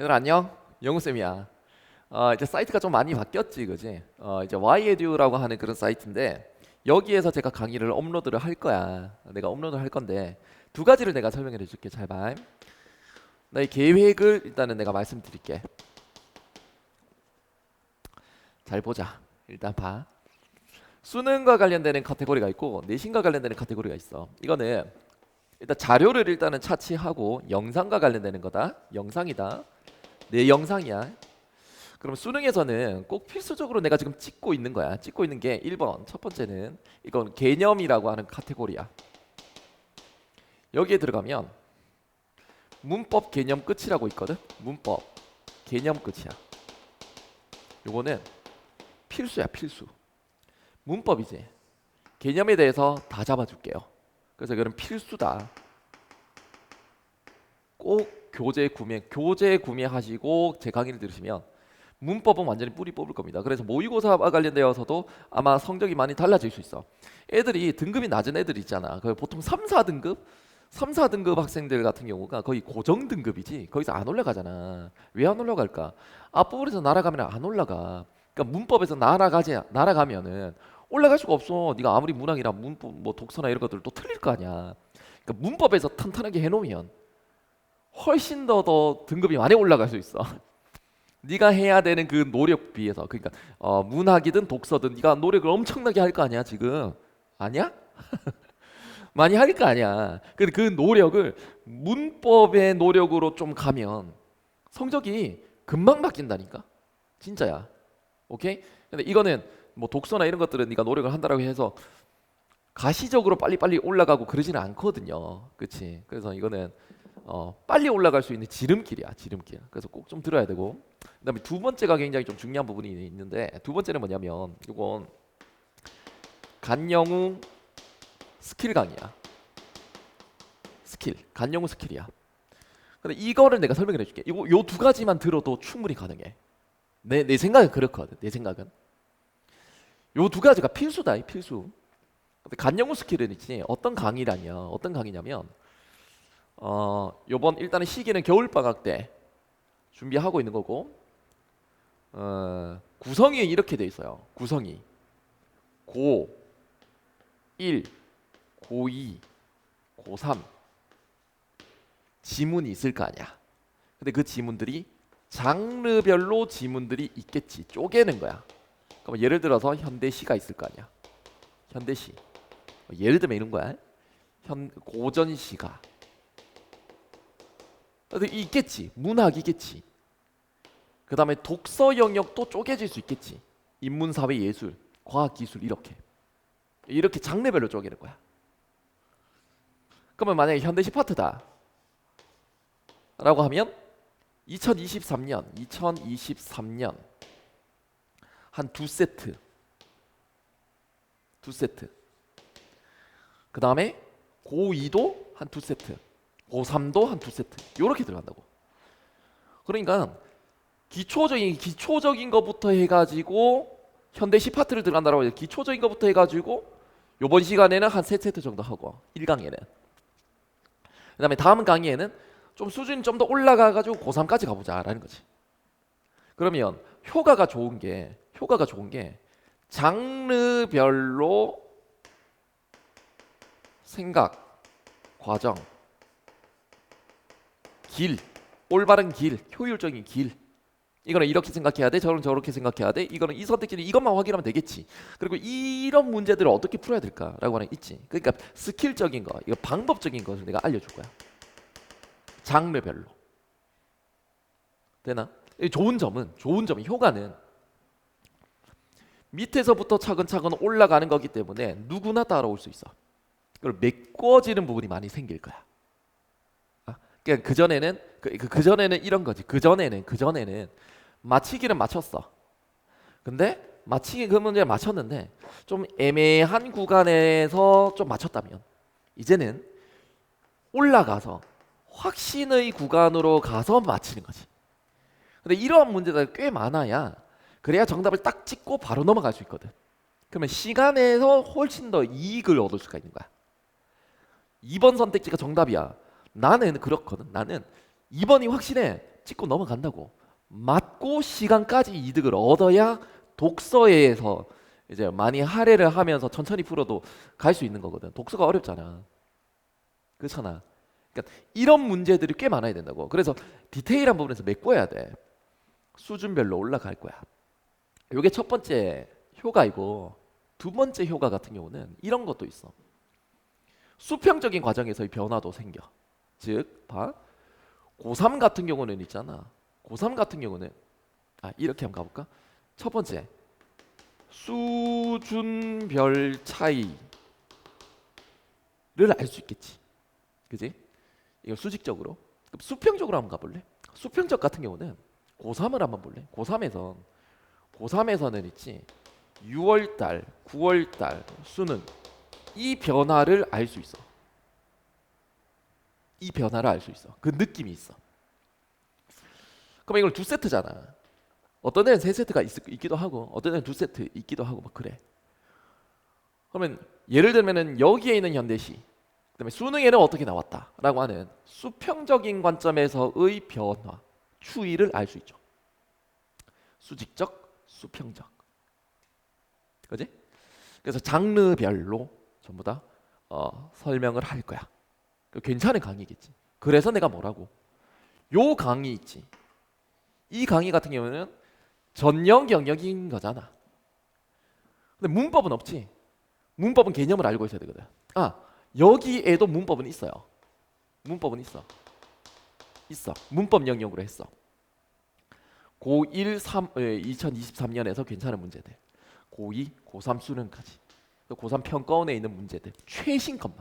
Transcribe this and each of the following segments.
얘들 안녕? 영우쌤이야. 어, 이제 사이트가 좀 많이 바뀌었지 그지? 어, 이제 Yedu라고 하는 그런 사이트인데 여기에서 제가 강의를 업로드를 할 거야. 내가 업로드를 할 건데 두 가지를 내가 설명해 줄게. 잘봐. 나의 계획을 일단은 내가 말씀드릴게. 잘 보자. 일단 봐. 수능과 관련되는 카테고리가 있고 내신과 관련되는 카테고리가 있어. 이거는 일단 자료를 일단은 차치하고 영상과 관련되는 거다. 영상이다 내 영상이야. 그럼 수능에서는 꼭 필수적으로 내가 지금 찍고 있는 거야. 찍고 있는 게 1번 첫 번째는 이건 개념이라고 하는 카테고리야. 여기에 들어가면 문법 개념 끝이라고 있거든. 문법 개념 끝이야. 요거는 필수야 필수. 문법이지. 개념에 대해서 다 잡아줄게요. 그래서 이거는 필수다. 꼭 교재 구매 교재 구매하시고 제 강의를 들으시면 문법은 완전히 뿌리 뽑을 겁니다. 그래서 모의고사와 관련되어서도 아마 성적이 많이 달라질 수 있어. 애들이 등급이 낮은 애들 있잖아. 그 보통 3, 4등급 3, 4등급 학생들 같은 경우가 거의 고정 등급이지 거기서 안 올라가잖아. 왜 안 올라갈까? 앞부분에서 날아가면 안 올라가. 그러니까 문법에서 날아가지 날아가면은 올라갈 수가 없어. 네가 아무리 문학이나 문법 뭐 독서나 이런 것들 또 틀릴 거 아니야. 그러니까 문법에서 탄탄하게 해 놓으면 훨씬 더 더 등급이 많이 올라갈 수 있어. 네가 해야 되는 그 노력 비해서 그러니까 어, 문학이든 독서든 네가 노력을 엄청나게 할 거 아니야 지금 아니야? 많이 할 거 아니야. 근데 그 노력을 문법의 노력으로 좀 가면 성적이 금방 바뀐다니까. 진짜야. 오케이? 근데 이거는 뭐 독서나 이런 것들은 네가 노력을 한다라고 해서 가시적으로 빨리빨리 올라가고 그러지는 않거든요. 그렇지? 그래서 이거는 어, 빨리 올라갈 수 있는 지름길이야 지름길. 그래서 꼭 좀 들어야 되고. 그다음에 두 번째가 굉장히 좀 중요한 부분이 있는데 두 번째는 뭐냐면 이건 간영우 스킬 강의야. 스킬 간영우 스킬이야. 근데 이거를 내가 설명을 해줄게. 이거 요 두 가지만 들어도 충분히 가능해. 내, 내 생각은 그렇거든 내 생각은. 요 두 가지가 필수다 이 필수. 간영우 스킬은 있지 어떤 강의라냐 어떤 강의냐면 어, 요번 일단은 시기는 겨울 방학 때 준비하고 있는 거고 어, 구성이 이렇게 돼 있어요. 구성이 고 1, 고 2, 고 3 지문이 있을 거 아니야. 근데 그 지문들이 장르별로 지문들이 있겠지. 쪼개는 거야. 그럼 예를 들어서 현대시가 있을 거 아니야. 현대시. 예를 들면 이런 거야. 현 고전시가 있겠지. 문학이겠지. 그 다음에 독서 영역도 쪼개질 수 있겠지. 인문, 사회, 예술, 과학, 기술 이렇게 이렇게 장르별로 쪼개는 거야. 그러면 만약에 현대시 파트다. 라고 하면 2023년, 2023년 한 두 세트, 두 세트. 그 다음에 고2도 한 두 세트. 고3도 한 두 세트. 이렇게 들어간다고. 그러니까 기초적인 기초적인 것부터 해가지고 현대 시 파트를 들어간다라고 해서 기초적인 것부터 해가지고 요번 시간에는 한 세 세트 정도 하고 1강에는. 그 다음에 다음 강의에는 좀 수준이 좀 더 올라가가지고 고3까지 가보자라는 거지. 그러면 효과가 좋은 게 효과가 좋은 게 장르별로 생각 과정 길, 올바른 길, 효율적인 길. 이거는 이렇게 생각해야 돼, 저는 저렇게 생각해야 돼. 이거는 이 선택지는 이것만 확인하면 되겠지. 그리고 이런 문제들을 어떻게 풀어야 될까라고 하는 게 있지. 그러니까 스킬적인 거, 이거 방법적인 것을 내가 알려줄 거야. 장르별로. 되나? 좋은 점은 좋은 점이 효과는 밑에서부터 차근차근 올라가는 거기 때문에 누구나 따라올 수 있어. 그걸 메꿔지는 부분이 많이 생길 거야. 그러니까 그 전에는 그, 그 전에는 이런 거지. 그 전에는 그 전에는 맞히기는 맞췄어. 근데 맞히기 그 문제 맞췄는데 좀 애매한 구간에서 좀 맞췄다면 이제는 올라가서 확신의 구간으로 가서 맞히는 거지. 근데 이러한 문제가 꽤 많아야 그래야 정답을 딱 찍고 바로 넘어갈 수 있거든. 그러면 시간에서 훨씬 더 이익을 얻을 수가 있는 거야. 2번 선택지가 정답이야. 나는 그렇거든. 나는 2번이 확실해. 찍고 넘어간다고. 맞고 시간까지 이득을 얻어야 독서에서 이제 많이 할애를 하면서 천천히 풀어도 갈 수 있는 거거든. 독서가 어렵잖아. 그렇잖아. 그러니까 이런 문제들이 꽤 많아야 된다고. 그래서 디테일한 부분에서 메꿔야 돼. 수준별로 올라갈 거야. 요게 첫 번째 효과이고 두 번째 효과 같은 경우는 이런 것도 있어. 수평적인 과정에서의 변화도 생겨. 즉, 봐. 고3 같은 경우는 있잖아. 고3 같은 경우는 아, 이렇게 한번 가볼까? 첫 번째. 수준별 차이를 알 수 있겠지. 그지? 이거 수직적으로. 그럼 수평적으로 한번 가볼래? 수평적 같은 경우는 고3을 한번 볼래? 고3에선 고3에서는 있지. 6월 달, 9월 달 수능 이 변화를 알 수 있어. 이 변화를 알 수 있어. 그 느낌이 있어. 그럼 이걸 두 세트잖아. 어떤 애는 세 세트가 있, 있기도 하고 어떤 애는 두 세트 있기도 하고 막 그래. 그러면 예를 들면은 여기에 있는 현대시 그다음에 수능에는 어떻게 나왔다라고 하는 수평적인 관점에서의 변화, 추이를 알 수 있죠. 수직적, 수평적. 그지? 그래서 장르별로 전부 다 어, 설명을 할 거야. 그 괜찮은 강의겠지. 그래서 내가 뭐라고? 요 강의 있지. 이 강의 같은 경우는 전형 영역인 거잖아. 근데 문법은 없지. 문법은 개념을 알고 있어야 되거든. 아, 여기에도 문법은 있어요. 문법은 있어. 있어. 문법 영역으로 했어. 고1 3 2023년에서 괜찮은 문제들. 고2, 고3 수능까지. 또 고3 평가원에 있는 문제들. 최신 것만.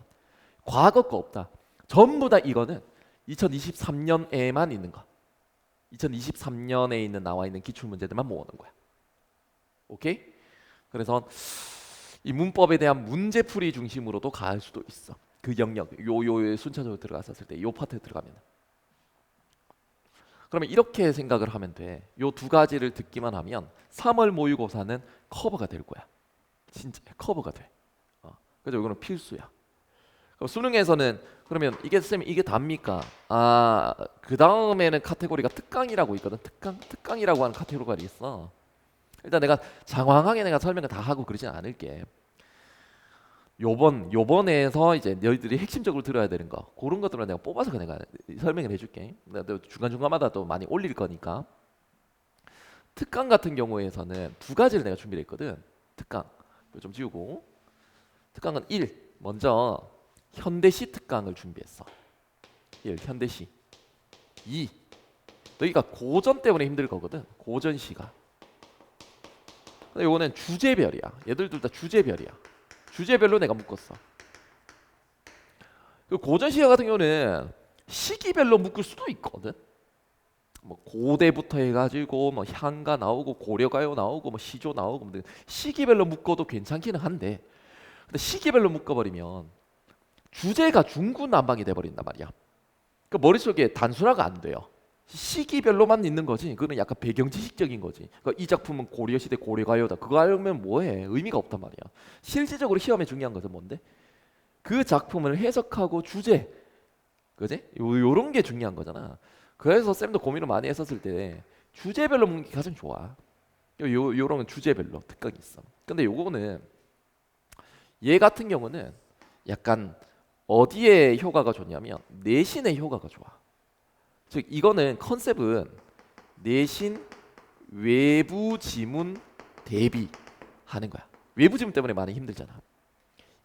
과거 거 없다. 전부 다 이거는 2023년에만 있는 거. 2023년에 있는 나와 있는 기출 문제들만 모으는 거야. 오케이? 그래서 이 문법에 대한 문제풀이 중심으로도 갈 수도 있어. 그 영역 요요에 순차적으로 들어갔었을 때 요 파트에 들어가면. 그러면 이렇게 생각을 하면 돼. 요 두 가지를 듣기만 하면 3월 모의고사는 커버가 될 거야. 진짜 커버가 돼. 어. 그래서 이거는 필수야. 그럼 수능에서는 그러면 이게 쌤 이게 답니까? 아, 그 다음에는 카테고리가 특강이라고 있거든. 특강, 특강이라고 하는 카테고리가 있어. 일단 내가 장황하게 내가 설명을 다 하고 그러진 않을게. 요번 요번에서 이제 너희들이 핵심적으로 들어야 되는 거 그런 것들은 내가 뽑아서 내가 설명을 해줄게. 내가 중간 중간마다 또 많이 올릴 거니까. 특강 같은 경우에서는 두 가지를 내가 준비를 했거든. 특강 좀 지우고 특강은 1 먼저 현대시 특강을 준비했어. 1 현대시 2 너희가 고전 때문에 힘들 거거든. 고전시가 근데 요거는 주제별이야. 얘들 둘 다 주제별이야. 주제별로 내가 묶었어. 그 고전 시가 같은 경우는 시기별로 묶을 수도 있거든. 뭐 고대부터 해가지고 뭐 향가 나오고 고려가요 나오고 뭐 시조 나오고 뭐 시기별로 묶어도 괜찮기는 한데, 근데 시기별로 묶어버리면 주제가 중구난방이 돼버린단 말이야. 그 머릿속에 단순화가 안 돼요. 시기별로만 있는 거지. 그거는 약간 배경 지식적인 거지. 그러니까 이 작품은 고려 시대 고려 가요다. 그거 알면 뭐해? 의미가 없단 말이야. 실질적으로 시험에 중요한 것은 뭔데? 그 작품을 해석하고 주제, 그지? 요, 요런 게 중요한 거잖아. 그래서 쌤도 고민을 많이 했었을 때 주제별로 먹는 게 가장 좋아. 요, 요 요런 주제별로 특강이 있어. 근데 요거는 얘 같은 경우는 약간 어디에 효과가 좋냐면 내신의 효과가 좋아. 즉 이거는 컨셉은 내신 외부 지문 대비하는 거야. 외부 지문 때문에 많이 힘들잖아.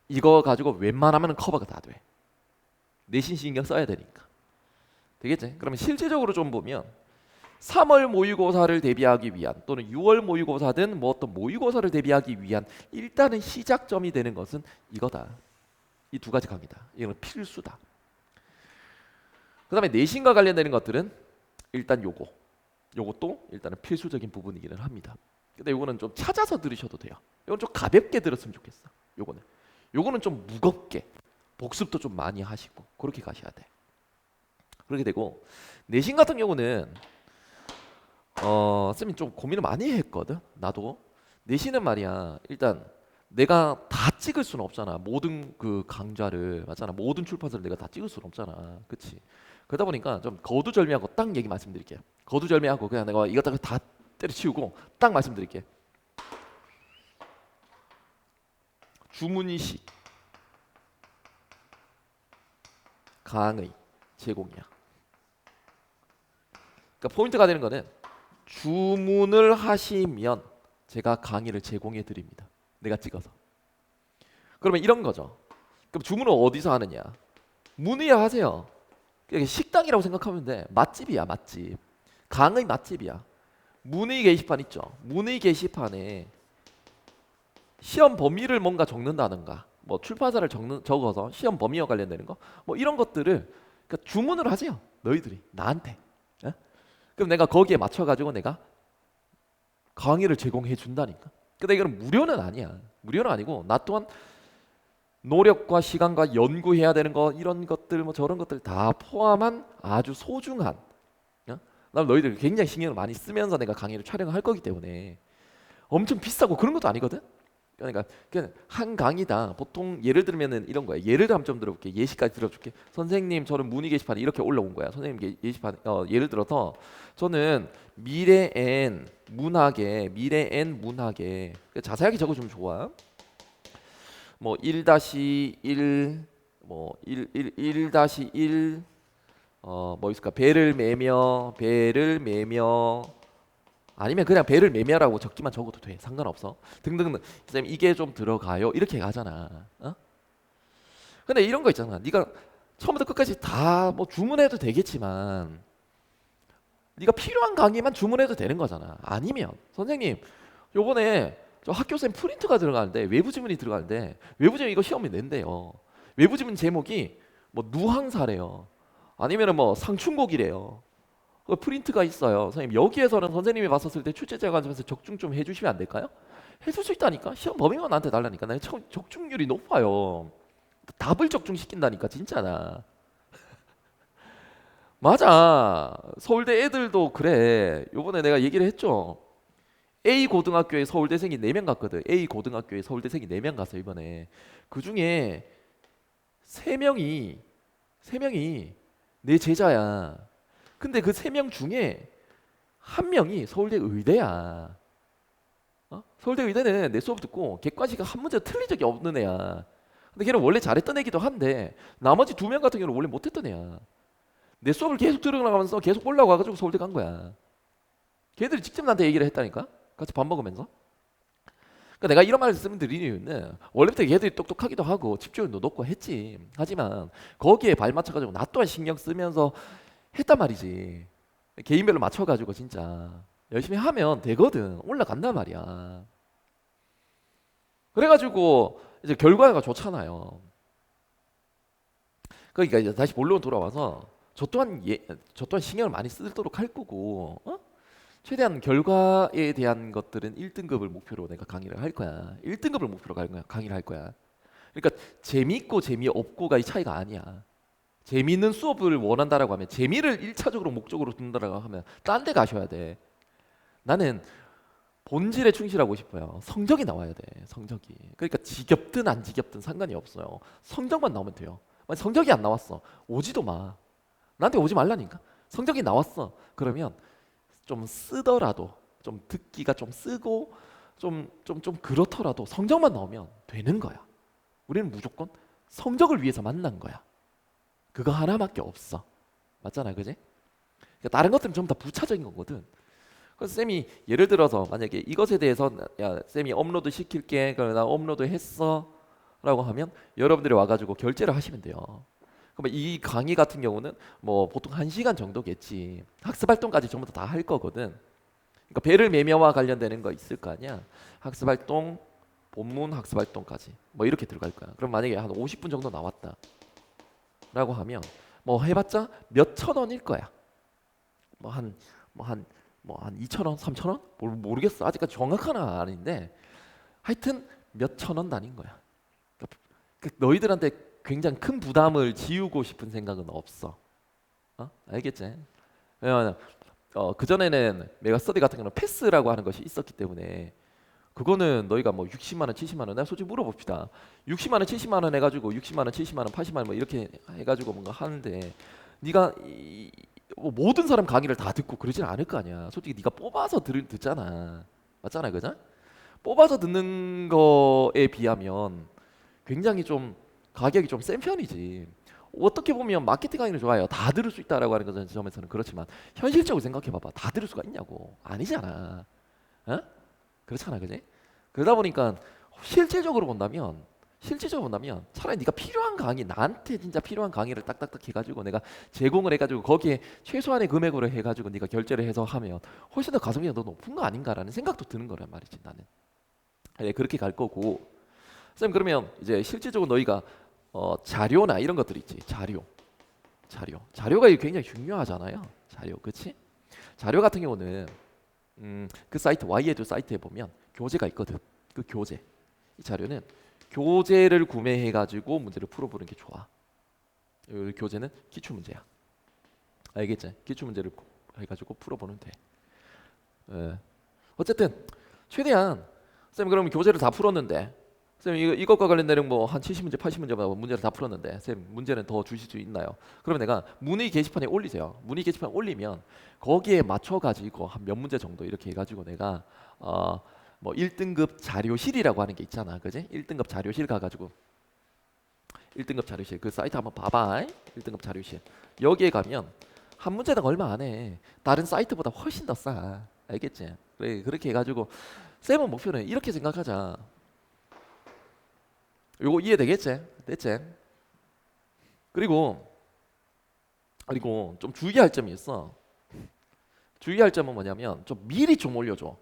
이거 가지고 웬만하면 커버가 다 돼. 내신 신경 써야 되니까. 되겠지? 그러면 실제적으로 좀 보면 3월 모의고사를 대비하기 위한 또는 6월 모의고사든 뭐 어떤 모의고사를 대비하기 위한 일단은 시작점이 되는 것은 이거다. 이 두 가지 강의다. 이거는 필수다. 그다음에 내신과 관련되는 것들은 일단 요거 요것도 일단은 필수적인 부분이기는 합니다. 근데 요거는 좀 찾아서 들으셔도 돼요. 이건 좀 가볍게 들었으면 좋겠어. 요거는 요거는 좀 무겁게 복습도 좀 많이 하시고 그렇게 가셔야 돼. 그렇게 되고 내신 같은 경우는 어 쌤이 좀 고민을 많이 했거든. 나도 내신은 말이야 일단 내가 다 찍을 수는 없잖아. 모든 그 강좌를 맞잖아. 모든 출판사를 내가 다 찍을 수는 없잖아. 그렇지? 그러다 보니까 좀 거두절미하고 딱 얘기 말씀드릴게요. 거두절미하고 그냥 내가 이것저것 다 때려치우고 딱 말씀드릴게. 주문이식 강의 제공이야. 그러니까 포인트가 되는 거는 주문을 하시면 제가 강의를 제공해 드립니다. 내가 찍어서. 그러면 이런 거죠. 그럼 주문을 어디서 하느냐? 문의하세요. 그게 식당이라고 생각하면 돼. 맛집이야, 맛집. 강의 맛집이야. 문의 게시판 있죠. 문의 게시판에 시험 범위를 뭔가 적는다든가, 뭐 출판사를 적는, 적어서 시험 범위와 관련되는 거, 뭐 이런 것들을 그러니까 주문을 하세요. 너희들이 나한테. 예? 그럼 내가 거기에 맞춰 가지고 내가 강의를 제공해 준다니까. 근데 이거는 무료는 아니야. 무료는 아니고 나 또한 노력과 시간과 연구해야 되는 거 이런 것들 뭐 저런 것들 다 포함한 아주 소중한 어? 난 너희들 굉장히 신경을 많이 쓰면서 내가 강의를 촬영할 거기 때문에 엄청 비싸고 그런 것도 아니거든. 그러니까 그냥 한 강의다 보통 예를 들면은 이런 거야. 예를 들어 좀 들어볼게. 예시까지 들어줄게. 선생님 저는 문의 게시판에 이렇게 올라온 거야. 선생님 게- 예시판 어, 예를 들어서 저는 미래엔 문학에 미래엔 문학에 자세하게 적어주면 좋아. 뭐 1-1 뭐 1, 1, 1-1 어, 뭐 있을까? 배를 매며 배를 매며 아니면 그냥 배를 매며라고 적기만 적어도 돼. 상관없어. 등등등. 쌤 이게 좀 들어가요. 이렇게 가잖아. 어? 근데 이런 거 있잖아. 네가 처음부터 끝까지 다 뭐 주문해도 되겠지만 네가 필요한 강의만 주문해도 되는 거잖아. 아니면 선생님 요번에 저 학교 쌤 프린트가 들어가는데 외부 지문이 들어가는데 외부 지문 이거 시험에 낸대요. 외부 지문 제목이 뭐 누항사래요. 아니면은 뭐 상춘곡이래요. 그 프린트가 있어요. 선생님 여기에서는 선생님이 봤었을 때 출제자 관점에서 적중 좀 해주시면 안 될까요? 해줄 수 있다니까. 시험 범위만 나한테 달라니까. 나 적- 적중률이 높아요. 답을 적중시킨다니까 진짜나. 맞아. 서울대 애들도 그래. 요번에 내가 얘기를 했죠. A 고등학교에 서울대생이 4명 갔거든. A 고등학교에 서울대생이 4명 갔어 이번에. 그 중에 3명이 3명이 내 제자야. 근데 그 세 명 중에 한 명이 서울대 의대야. 어? 서울대 의대는 내 수업 듣고 객관식을 한 문제 틀린 적이 없는 애야. 근데 걔는 원래 잘했던 애기도 한데 나머지 두 명 같은 경우는 원래 못했던 애야. 내 수업을 계속 들어가면서 계속 올라와가지고 서울대 간 거야. 걔들이 직접 나한테 얘기를 했다니까. 같이 밥 먹으면서. 그러니까 내가 이런 말씀을 드리는 이유는 원래부터 걔들이 똑똑하기도 하고 집중력도 높고 했지. 하지만 거기에 발맞춰가지고 나 또한 신경 쓰면서 했단 말이지. 개인별로 맞춰가지고 진짜 열심히 하면 되거든. 올라간단 말이야. 그래가지고 이제 결과가 좋잖아요. 그러니까 이제 다시 본론 돌아와서 저 또한 예, 저 또한 신경을 많이 쓰도록 할 거고, 어? 최대한 결과에 대한 것들은 1등급을 목표로 내가 강의를 할 거야. 1등급을 목표로 갈 거야. 강의를 할 거야. 그러니까 재미있고 재미없고가 이 차이가 아니야. 재미있는 수업을 원한다라고 하면 재미를 일차적으로 목적으로 둔다라고 하면 딴 데 가셔야 돼. 나는 본질에 충실하고 싶어요. 성적이 나와야 돼. 성적이. 그러니까 지겹든 안 지겹든 상관이 없어요. 성적만 나오면 돼요. 만약 성적이 안 나왔어. 오지도 마. 나한테 오지 말라니까. 성적이 나왔어. 그러면 좀 쓰더라도 좀 듣기가 좀 쓰고 좀 좀 좀 그렇더라도 성적만 나오면 되는 거야. 우리는 무조건 성적을 위해서 만난 거야. 그거 하나밖에 없어. 맞잖아, 그지? 그러니까 다른 것들은 전부 다 부차적인 거거든. 그래서 쌤이 예를 들어서 만약에 이것에 대해서 야 쌤이 업로드 시킬게, 그럼 나 업로드 했어라고 하면 여러분들이 와가지고 결제를 하시면 돼요. 그러면 이 강의 같은 경우는 뭐 보통 한 시간 정도겠지. 학습 활동까지 전부 다 할 거거든. 그러니까 배를 매매와 관련되는 거 있을 거 아니야. 학습 활동, 본문 학습 활동까지 뭐 이렇게 들어갈 거야. 그럼 만약에 한 50분 정도 나왔다. 라고 하면 뭐 해봤자 몇 천 원일 거야. 뭐 한 뭐 한 뭐한 2천 원, 3천 원? 모르, 모르겠어. 아직까지 정확한 건 아닌데 하여튼 몇 천 원 단인 거야. 그러니까 그 너희들한테 굉장히 큰 부담을 지우고 싶은 생각은 없어. 어? 알겠지? 왜냐면 어, 그 전에는 메가 스터디 같은 경우는 패스라고 하는 것이 있었기 때문에 그거는 너희가 뭐 60만 원, 70만 원, 내가 솔직히 물어봅시다. 60만 원, 70만 원 해가지고 60만 원, 70만 원, 80만 원 뭐 이렇게 해가지고 뭔가 하는데 네가 이, 뭐 모든 사람 강의를 다 듣고 그러진 않을 거 아니야. 솔직히 네가 뽑아서 들, 듣잖아. 맞잖아, 그죠? 뽑아서 듣는 거에 비하면 굉장히 좀 가격이 좀 센 편이지. 어떻게 보면 마케팅 강의는 좋아요. 다 들을 수 있다라고 하는 점에서는 그렇지만 현실적으로 생각해 봐봐. 다 들을 수가 있냐고. 아니잖아. 어? 그렇잖아, 그지? 그러다 보니까 실질적으로 본다면 실질적으로 본다면 차라리 네가 필요한 강의 나한테 진짜 필요한 강의를 딱딱딱 해가지고 내가 제공을 해가지고 거기에 최소한의 금액으로 해가지고 네가 결제를 해서 하면 훨씬 더 가성비가 더 높은 거 아닌가라는 생각도 드는 거란 말이지 나는. 네, 그렇게 갈 거고. 쌤 그러면 이제 실질적으로 너희가 어, 자료나 이런 것들 있지. 자료. 자료. 자료가 굉장히 중요하잖아요. 자료. 그치? 자료 같은 경우는 음, 그 사이트 Y에도 사이트에 보면 교재가 있거든. 그 교재. 이 자료는 교재를 구매해 가지고 문제를 풀어보는 게 좋아. 이 교재는 기출 문제야. 알겠지? 기출 문제를 해가지고 풀어보면 돼. 예. 어쨌든 최대한 쌤 그러면 교재를 다 풀었는데 쌤 이거 이것과 관련된 뭐한 70문제, 80문제 뭐 문제를 다 풀었는데 쌤 문제는 더 주실 수 있나요? 그러면 내가 문의 게시판에 올리세요. 문의 게시판 에 올리면 거기에 맞춰 가지고 한 몇 문제 정도 이렇게 해 가지고 내가 어 뭐 1등급 자료실이라고 하는 게 있잖아. 그지? 1등급 자료실 가 가지고 1등급 자료실 그 사이트 한번 봐봐. 1등급 자료실. 여기에 가면 한 문제당 얼마 안 해. 다른 사이트보다 훨씬 더 싸. 알겠지? 그래 그렇게 해 가지고 쌤은 목표는 이렇게 생각하자. 요거 이해되겠지? 됐지? 그리고 그리고 좀 주의할 점이 있어. 주의할 점은 뭐냐면 좀 미리 좀 올려줘.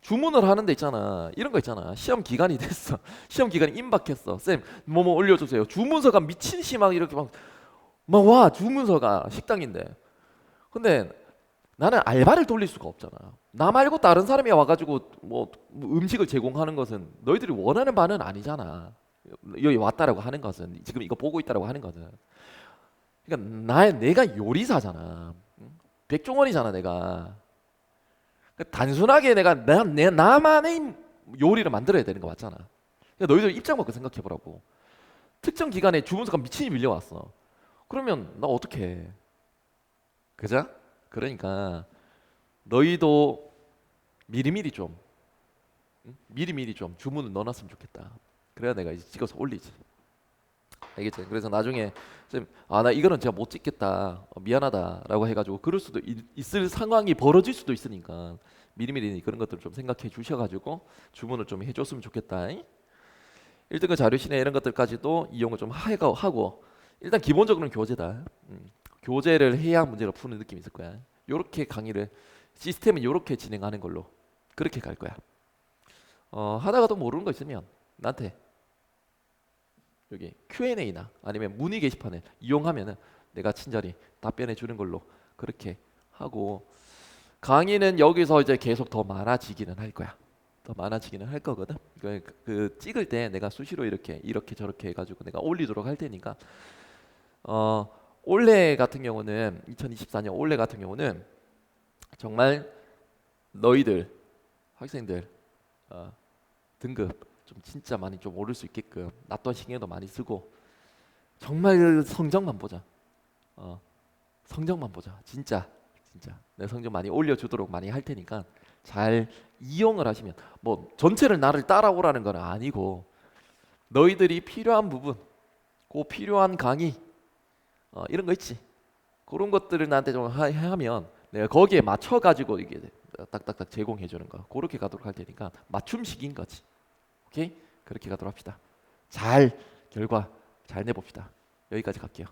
주문을 하는 데 있잖아. 이런 거 있잖아. 시험 기간이 됐어. 시험 기간이 임박했어. 쌤, 뭐 뭐 올려주세요. 주문서가 미친 심하게 이렇게 막, 막 와, 주문서가 식당인데. 근데 나는 알바를 돌릴 수가 없잖아. 나 말고 다른 사람이 와가지고 뭐 음식을 제공하는 것은 너희들이 원하는 바는 아니잖아. 여기 왔다라고 하는 것은 지금 이거 보고 있다라고 하는 것은 그러니까 나 내가 요리사잖아. 응? 백종원이잖아 내가. 그러니까 단순하게 내가 나, 내 나만의 요리를 만들어야 되는 거 맞잖아. 그러니까 너희들 입장 바꿔 생각해 보라고. 특정 기간에 주문서가 미친이 밀려왔어. 그러면 나 어떻게 해? 그죠? 그러니까 너희도 미리미리 좀 응? 미리미리 좀 주문을 넣어놨으면 좋겠다. 그래야 내가 이제 찍어서 올리지. 알겠지? 그래서 나중에 쌤아나 이거는 제가 못 찍겠다 어, 미안하다라고 해가지고 그럴 수도 있, 있을 상황이 벌어질 수도 있으니까 미리미리 그런 것들을 좀 생각해 주셔가지고 주문을 좀 해줬으면 좋겠다. 1등급 자료실에 이런 것들까지도 이용을 좀 하고 일단 기본적으로는 교재다. 음, 교재를 해야 문제를 푸는 느낌이 있을 거야. 요렇게 강의를 시스템은 요렇게 진행하는 걸로 그렇게 갈 거야. 어, 하다가도 모르는 거 있으면 나한테 여기 Q&A나 아니면 문의 게시판을 이용하면은 내가 친절히 답변해 주는 걸로 그렇게 하고 강의는 여기서 이제 계속 더 많아지기는 할 거야. 더 많아지기는 할 거거든. 그, 그 찍을 때 내가 수시로 이렇게 이렇게 저렇게 해가지고 내가 올리도록 할 테니까 어 올해 같은 경우는 2024년 올해 같은 경우는 정말 너희들 학생들 어, 등급 좀 진짜 많이 좀 오를 수 있게끔 나 또한 신경도 많이 쓰고 정말 성적만 보자. 어, 성적만 보자. 진짜 진짜 내 성적 많이 올려주도록 많이 할 테니까 잘 이용을 하시면 뭐 전체를 나를 따라오라는 건 아니고 너희들이 필요한 부분, 그 필요한 강의 어, 이런 거 있지. 그런 것들을 나한테 좀 하, 하면 내가 거기에 맞춰 가지고 이게 딱딱딱 제공해 주는 거 그렇게 가도록 할 테니까 맞춤식인 거지. 오케이? 그렇게 가도록 합시다. 잘 결과 잘 내봅시다. 여기까지 갈게요.